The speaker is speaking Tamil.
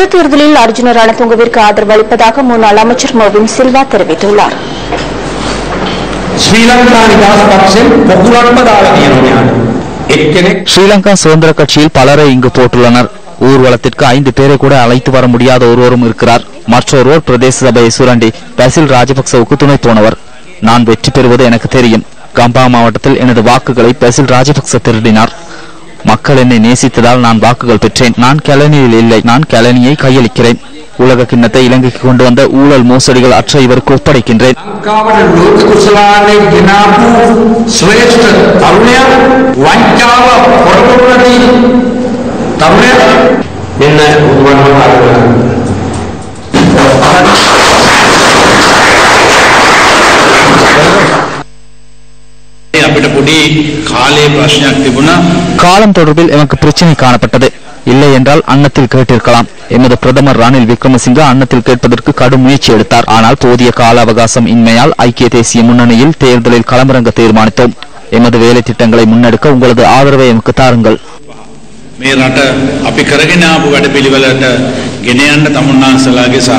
பொது அர்ஜுன ரணதுங்கவிற்கு ஆதரவு அளிப்பதாக முன்னாள் அமைச்சர் மோவின் சில்வா தெரிவித்துள்ளார். ஸ்ரீலங்கா சுதந்திர கட்சியில் பலரை இங்கு போட்டுள்ளனர். ஊர்வலத்திற்கு ஐந்து பேரை கூட அழைத்து வர முடியாத ஒருவரும் இருக்கிறார். மற்றொருவர் பிரதேச சபையை சுரண்டி பசில் ராஜபக்சவுக்கு துணை போனவர். நான் வெற்றி பெறுவது எனக்கு தெரியும். கம்பா மாவட்டத்தில் எனது வாக்குகளை பசில் ராஜபக்ச திருடினார். மக்கள் என்னை நேசித்ததால் நான் வாக்குகள் பெற்றேன். நான் கெலனியில் இல்லை நான் கெலனியை கையளிக்கிறேன். உலக கிண்ணத்தை இலங்கைக்கு கொண்டு வந்த ஊழல் மோசடிகள் அற்ற இவருக்கு ஒப்படைக்கின்றேன். என்ன காலம் தொடர்பில் எமக்கு பிரச்சனை காணப்பட்டது இல்லை என்றால் அன்னத்தில் கேட்டிருக்கலாம் எமது பிரதமர் ரணில் விக்ரமசிங்க அன்னத்தில் கேட்பதற்கு கடும் முயற்சி எடுத்தார் ஆனால் போதிய கால அவகாசம் இன்மையால் ஐக்கிய தேசிய முன்னணியில் தேர்தலில் களமிறங்க தீர்மானித்தோம் எமது வேலை திட்டங்களை முன்னெடுக்க உங்களது ஆதரவை எமக்கு தாருங்கள் මේ රට අපි කරගෙන ආපු වැඩපිළිවෙලට ගෙන යන්න තමුන්නාන්සලාගේ සහ